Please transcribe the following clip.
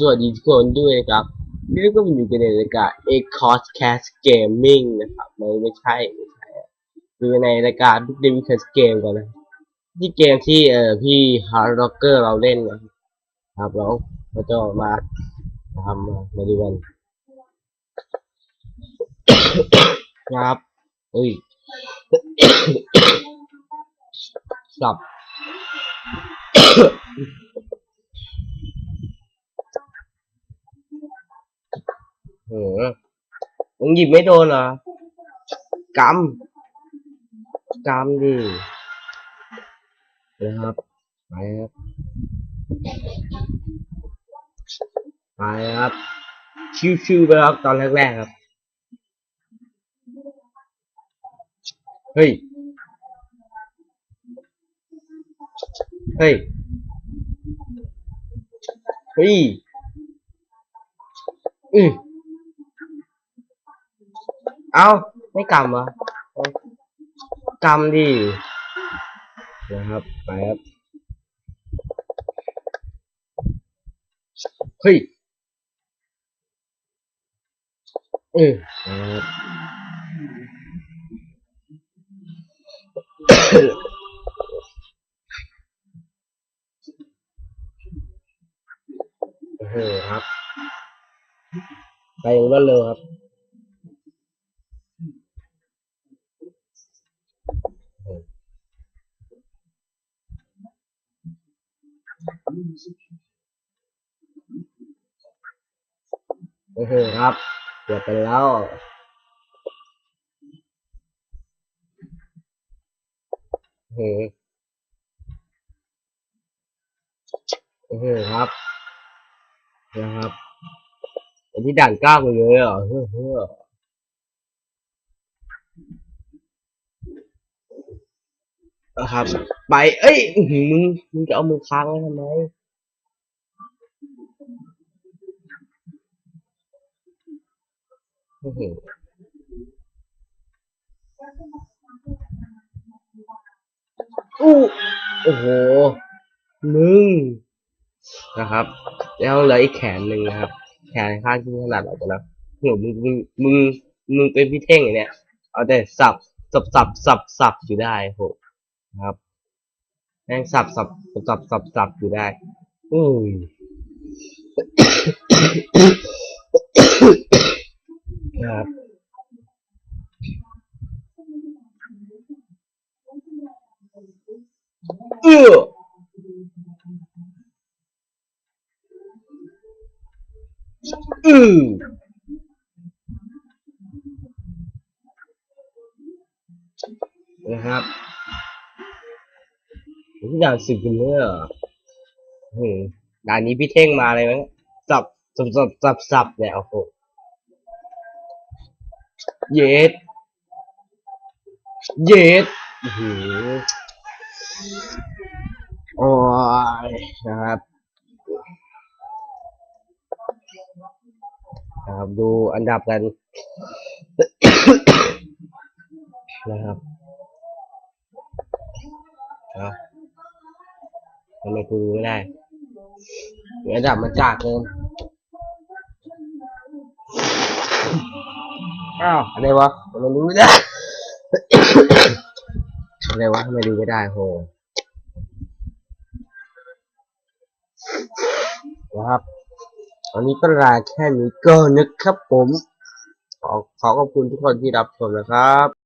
สวัสดีทุกคนด้วยนะครับนี่ก็มาอยู่กันในรายการ A Cost Cast Gaming นะครับไม่ไม่ใช่ไม่ใช่อยู่ในรายการ Big David Cast Game กันนะที่เกมที่เอ่อพี่ Hard Rocker เราเล่นนะครับแล้วเราจะมาทำมามาดูกันนะครับเอ้ยสับ เออมึงหยิบไม่โดนเหรอกำกำดินะครับไปครับไปครับ ชิวๆไปครับตอนแรกๆครับ เฮ้ย เฮ้ย เฮ้ย อืม เอาไม่กำเหรอเอากำดินะครับ ไปครับ เฮ้ย เออนะครับโอ้โหครับ ไปอย่างรวดเร็วครับ โอ้โหครับเกือบไปแล้วโอ้โหโอ้โหครับนะครับอันที่ด่านเก้ากันเลยเหรอเฮ้อเฮ้อนะครับ ไป เอ้ยมึงมึงจะเอามือค้างไว้ทำไม อ้โหอู้โอ้โห มึง นะครับ แล้วเหลืออีกแขนหนึ่งนะครับ แขนข้างที่ถนัดออกไปแล้วโหมึงมึงมึงมึงเป็นพี่เท่งอเนี้ยเอาแต่สับสับสับสับสับอยู่ได้โหนะครับแม่งสับสับสับสับสับสับอยู่ได้อุ้ย ครับเอออือนะครับทุกอย่างสึกเนี่ยเหรออืมด่านนี้พี่เท่งมาเลยมั้งสับสับสับสับเนี่ยโอ้โห เย็ดเย็ดโอ้ยนะครับนะครับดูอันดับกันนะครับเอาทำไมกูไม่ได้ อันดับมันจากเกิน อ้าวอะไรวะไมดูไม่ได้อะไรวะทำไมดูไม่ได้โหนะครับวันนี้ก็ลาแค่นี้ก็นึกครับผม ขอขอขอบคุณทุกคนที่รับชมนะครับ